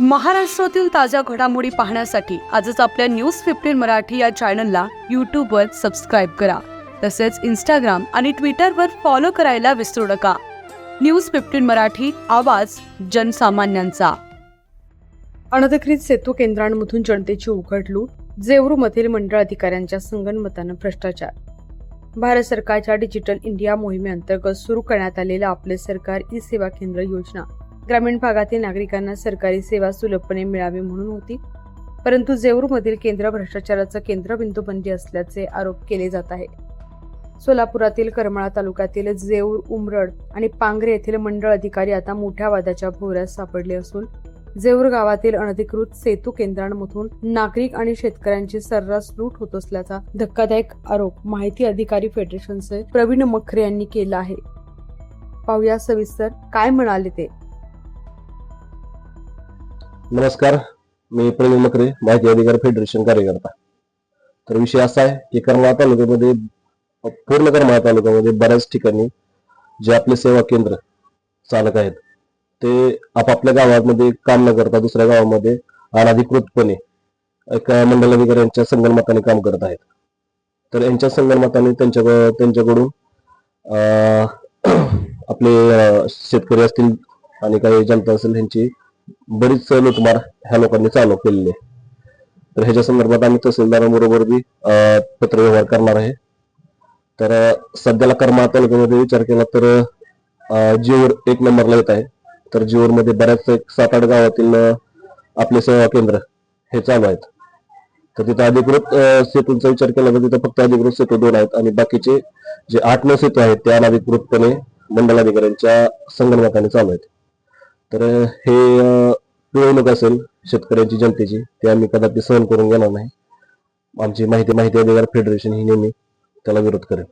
महाराष्ट्रातील ताज्या घडामोडी पाहण्यासाठी आजच आपल्या न्यूज फिफ्टीन मराठी या चॅनलला यूट्यूबवर सबस्क्राईब करा. तसेच इंस्टाग्राम आणि ट्विटरवर फॉलो करायला विसरू नका. न्यूज फिफ्टीन मराठी आवाज जनसामान्यांचा. अनधिकृत सेतू केंद्रांमधून जनतेची उघड लूट जेऊरमधील मंडळ अधिकाऱ्यांच्या संगणमतानं भ्रष्टाचार. भारत सरकारच्या डिजिटल इंडिया मोहिमेअंतर्गत सुरू करण्यात आलेल्या आपले सरकार ई सेवा केंद्र योजना. ग्रामीण भागातील नागरिकांना सरकारी सेवा सुलभपणे मिळावी म्हणून होती. परंतु जेऊरमधील केंद्र भ्रष्टाचाराचं केंद्रबिंदू बनले असल्याचे आरोप केले जात आहे सोलापुरातील करमाळा तालुक्यातील जेऊर उमरड आणि पांगरे येथील मंडळ अधिकारी आता मोठ्या वादाच्या भोवऱ्यात सापडले असून जेऊर गावातील अनधिकृत सेतू केंद्रांमधून नागरिक आणि शेतकऱ्यांची सर्रास लूट होत असल्याचा धक्कादायक आरोप माहिती अधिकारी फेडरेशनचे प्रवीण मखरे यांनी केला आहे. पाहूया सविस्तर काय म्हणाले ते. नमस्कार मी प्रवीण मखरे माहिती अधिकारी फेडरेशन कार्यकर्ता. तर विषय असा आहे की करमाळा तालुक्यामध्ये पूर्ण करमाळा तालुक्यामध्ये बऱ्याच ठिकाणी जे आपले सेवा केंद्र चालक आहेत ते आपापल्या गावामध्ये काम न करता दुसऱ्या गावामध्ये अनाधिकृतपणे एका मंडलाधिकाऱ्यांच्या संगणमताने काम करत आहेत. तर यांच्या संगणमताने त्यांच्या त्यांच्याकडून आपले शेतकरी असतील आणि काही जनता असेल यांची बरीच लुटमार ह्या लोकांनी चालू केलेली आहे. तर ह्याच्या संदर्भात आम्ही तहसीलदारांबरोबर बी पत्रव्यवहार करणार आहे. तर सध्याला कर्मा तालुक्यामध्ये विचार केला तर जीवर एक नंबरला येत आहे. तर जीवर मध्ये बऱ्याच एक सात आठ गावातील आपले सेवा केंद्र हे चालू आहेत. तर तिथं अधिकृत सेतूंचा विचार केला तर तिथं फक्त अधिकृत सेतू दोन आहेत आणि बाकीचे जे आठ नऊ सेतू आहेत ते अनधिकृतपणे मंडलाधिकाऱ्यांच्या संगणकाने चालू आहेत. तर हे पिळवणूक असेल शेतकऱ्यांची जनतेची ते आम्ही कदापि सहन करून घेणार नाही. आमची माहिती माहिती अधिकार फेडरेशन ही नेहमी त्याला विरोध करेल.